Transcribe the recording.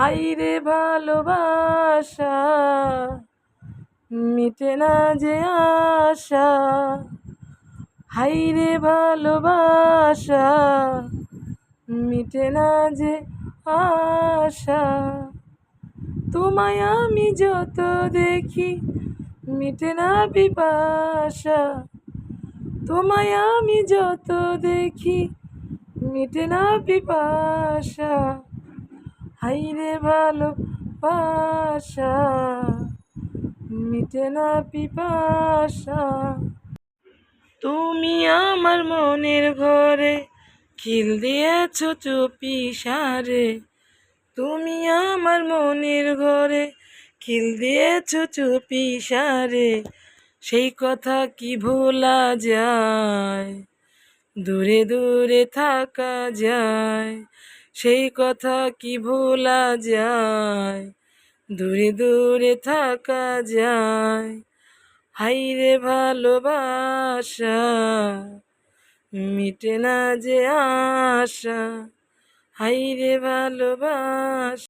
হাইরে ভালোবাসা, মিটে না যে আশা। হাই রে ভালোবাসা, মিটে না যে আশা। তোমায় আমি যত দেখি, মিটে না পিপাসা। তোমায় আমি যত দেখি, মিটে না পিপাসা। হাইরে ভালো পাশা মিটে না পিপাসা। তুমি আমার মনের ঘরে খিল দিয়েছ চুপি সারে। তুমি আমার মনের ঘরে খিল দিয়েছ চুপি সারে। সেই কথা কি ভোলা যায়? দূরে দূরে থাকা যায়। সেই কথা কি ভোলা যায়? দূরে দূরে থাকা যায়। হাইরে ভালোবাসা মিটে না যে আশা। হাইরে ভালোবাসা